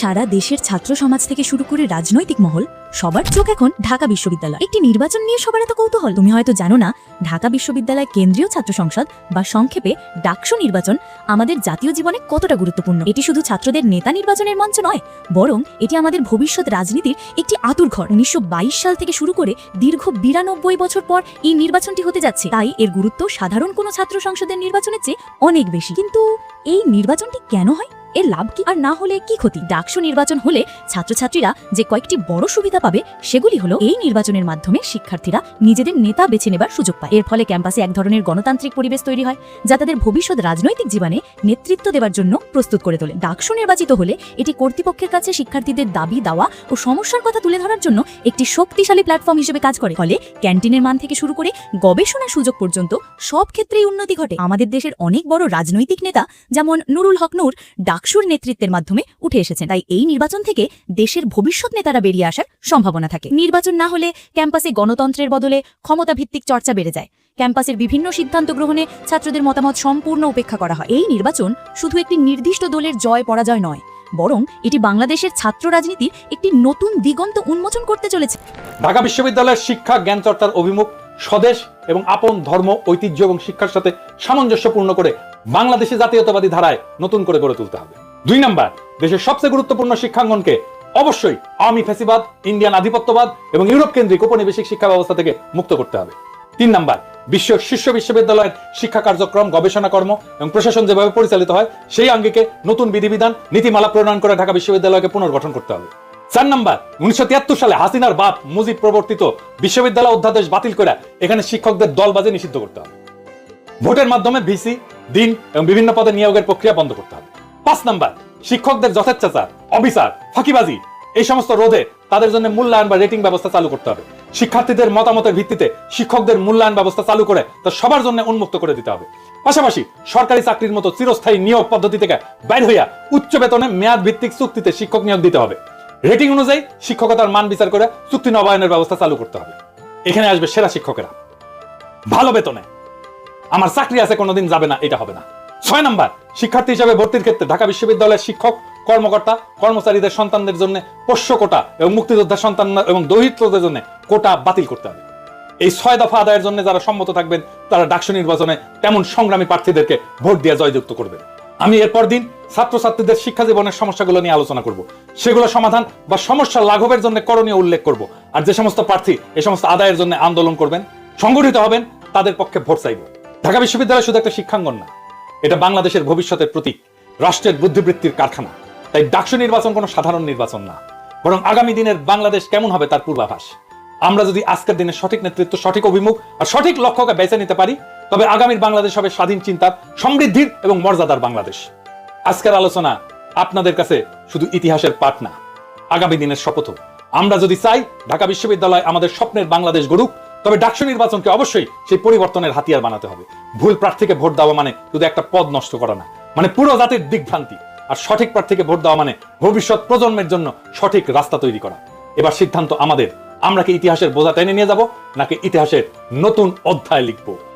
সারা দেশের ছাত্র সমাজ থেকে শুরু করে রাজনৈতিক মহল, সবার চোখ এখন ঢাকা বিশ্ববিদ্যালয়। একটি নির্বাচন নিয়ে সবার এত কৌতূহল। তুমি হয়তো জানো না, ঢাকা বিশ্ববিদ্যালয় কেন্দ্রীয় ছাত্র সংসদ বা সংক্ষেপে ডাকসু নির্বাচন আমাদের জাতীয় জীবনে কতটা গুরুত্বপূর্ণ। এটি শুধু ছাত্রদের নেতা নির্বাচনের মঞ্চ নয়, বরং এটি আমাদের ভবিষ্যৎ রাজনীতির একটি আতুর ঘর। উনিশশো বাইশ সাল থেকে শুরু করে দীর্ঘ বিরানব্বই বছর পর এই নির্বাচনটি হতে যাচ্ছে। তাই এর গুরুত্ব সাধারণ কোনো ছাত্র সংসদের নির্বাচনের চেয়ে অনেক বেশি। কিন্তু এই নির্বাচনটি কেন হয়? এর লাভ কি? আর না হলে কি ক্ষতি? ডাকসু নির্বাচন হলে ছাত্রছাত্রীরা যে কয়েকটি বড় সুবিধা পাবে, সেগুলি হলো এই নির্বাচনের মাধ্যমে শিক্ষার্থীরা নিজেদের নেতা বেছে নেবার সুযোগ পায়। এর ফলে ক্যাম্পাসে এক ধরনের গণতান্ত্রিক পরিবেশ তৈরি হয়, যা তাদের ভবিষ্যৎ রাজনৈতিক জীবনে নেতৃত্ব দেওয়ার জন্য প্রস্তুত করে তোলে। ডাকসু নির্বাচিত হলে এটি কর্তৃপক্ষের কাছে শিক্ষার্থীদের দাবি দাওয়া ও সমস্যার কথা তুলে ধরার জন্য একটি শক্তিশালী প্ল্যাটফর্ম হিসেবে কাজ করে। ফলে ক্যান্টিনের মান থেকে শুরু করে গবেষণার সুযোগ পর্যন্ত সব ক্ষেত্রেই উন্নতি ঘটে। আমাদের দেশের অনেক বড় রাজনৈতিক নেতা, যেমন নুরুল হক নূর ডাকসুর নেতৃত্বের মাধ্যমে উঠে এসেছেন। তাই এই নির্বাচন থেকে দেশের ভবিষ্যৎ নেতারা বেরিয়ে আসার সম্ভাবনা থাকে। নির্বাচন না হলে ক্যাম্পাসে গণতন্ত্রের বদলে ক্ষমতা ভিত্তিক চর্চা বেড়ে যায়। ক্যাম্পাসের বিভিন্ন সিদ্ধান্ত গ্রহণে ছাত্রদের মতামত সম্পূর্ণ উপেক্ষা করা হয়। এই নির্বাচন শুধু একটি নির্দিষ্ট দলের জয় পরাজয় নয়, বরং এটি বাংলাদেশের ছাত্র রাজনীতির একটি নতুন দিগন্ত উন্মোচন করতে চলেছে। ঢাকা বিশ্ববিদ্যালয়ের শিক্ষা জ্ঞান চর্চার অভিমুখ স্বদেশ এবং আপন ধর্ম, ঐতিহ্য এবং শিক্ষার সাথে সামঞ্জস্যপূর্ণ করে বাংলাদেশি জাতীয়তাবাদী ধারায় নতুন করে গড়ে তুলতে হবে। দুই নাম্বার, দেশের সবচেয়ে গুরুত্বপূর্ণ শিক্ষাঙ্গনকে অবশ্যই আওয়ামী ফ্যাসিবাদ ইন্ডিয়ান আধিপত্যবাদ এবং ইউরোপ কেন্দ্রিক উপনিবেশিক শিক্ষা ব্যবস্থা থেকে মুক্ত করতে হবে। তিন নাম্বার, বিশ্ব শীর্ষ বিশ্ববিদ্যালয়ের শিক্ষা কার্যক্রম, গবেষণা কর্ম এবং প্রশাসন যেভাবে পরিচালিত হয়, সেই আঙ্গিকে নতুন বিধিবিধান, নীতিমালা প্রণয়ন করে ঢাকা বিশ্ববিদ্যালয়কে পুনর্গঠন করতে হবে। চার নাম্বার, উনিশশো সালে হাসিনার বাপ মুজিব প্রবর্তিত বিশ্ববিদ্যালয় অধ্যাদেশ বাতিল করে এখানে শিক্ষকদের দলবাজে নিষিদ্ধ করতে হবে। ভোটের মাধ্যমে ভিসি দিন এবং বিভিন্ন পদে নিয়োগের প্রক্রিয়া বন্ধ করতে হবে। পাঁচ নাম্বার, শিক্ষকদের যথেচ্ছাচার, অবিচার, ফাঁকিবাজি, এই সমস্ত রোধে তাদের জন্য মূল্যায়ন বা রেটিং ব্যবস্থা চালু করতে হবে। শিক্ষার্থীদের মতামতের ভিত্তিতে শিক্ষকদের মূল্যায়ন ব্যবস্থা চালু করে তা সবার জন্য উন্মুক্ত করে দিতে হবে। পাশাপাশি সরকারি চাকরির মতো চিরস্থায়ী নিয়োগ পদ্ধতি থেকে বাইর হইয়া উচ্চ বেতনে মেয়াদ ভিত্তিক চুক্তিতে শিক্ষক নিয়োগ দিতে হবে। রেটিং অনুযায়ী শিক্ষকতার মান বিচার করে চুক্তি নবায়নের ব্যবস্থা চালু করতে হবে। এখানে আসবে সেরা শিক্ষকেরা। ভালো বেতনে আমার চাকরি আছে, কোনোদিন যাবে না, এটা হবে না। ছয় নাম্বার, শিক্ষার্থী হিসাবে ভর্তির ক্ষেত্রে ঢাকা বিশ্ববিদ্যালয়ের শিক্ষক, কর্মকর্তা, কর্মচারীদের সন্তানদের জন্য পোষ্য কোটা এবং মুক্তিযোদ্ধার সন্তান এবং দৌহিত্রদের জন্য কোটা বাতিল করতে হবে। এই ছয় দফা আদায়ের জন্য যারা সম্মত থাকবেন, তারা ডাকসু নির্বাচনে তেমন সংগ্রামী প্রার্থীদেরকে ভোট দিয়ে জয়যুক্ত করবেন। আমি এরপর দিন ছাত্রছাত্রীদের শিক্ষা জীবনের সমস্যাগুলো নিয়ে আলোচনা করব। সেগুলো সমাধান বা সমস্যা লাঘবের জন্য করণীয় উল্লেখ করব। আর যে সমস্ত প্রার্থী, এ সমস্ত আদায়ের জন্য আন্দোলন করবেন, সংগঠিত হবেন, তাদের পক্ষে ভোট চাইব। ঢাকা বিশ্ববিদ্যালয় শুধু একটা শিক্ষাঙ্গন না, এটা বাংলাদেশের ভবিষ্যতের প্রতীক, রাষ্ট্রের বুদ্ধিবৃত্তির কারখানা। তাই ডাকসু নির্বাচন কোনো সাধারণ নির্বাচন না, বরং আগামী দিনের বাংলাদেশ কেমন হবে তার পূর্বাভাস। আমরা যদি আজকের দিনে সঠিক নেতৃত্ব, সঠিক অভিমুখ আর সঠিক লক্ষ্যকে বেছে নিতে পারি, তবে আগামীর বাংলাদেশ হবে স্বাধীন, চিন্তার, সমৃদ্ধির এবং মর্যাদার বাংলাদেশ। আজকের আলোচনা আপনাদের কাছে শুধু ইতিহাসের পাঠ না, আগামী দিনের শপথ আমরা যদি চাই ঢাকা বিশ্ববিদ্যালয় আমাদের স্বপ্নের বাংলাদেশ গড়ুক তবে ডাকসু নির্বাচনকে অবশ্যই সেই পরিবর্তনের হাতিয়ার বানাতে হবে। ভুল প্রার্থীকে ভোট দেওয়া মানে শুধু একটা পদ নষ্ট করা না মানে পুরো জাতির দিকভ্রান্তি। আর সঠিক প্রার্থীকে ভোট দেওয়া মানে ভবিষ্যৎ প্রজন্মের জন্য সঠিক রাস্তা তৈরি করা। এবার সিদ্ধান্ত আমাদের। আমরা কি ইতিহাসের বোঝা টেনে নিয়ে যাব, নাকি ইতিহাসের নতুন অধ্যায় লিখব?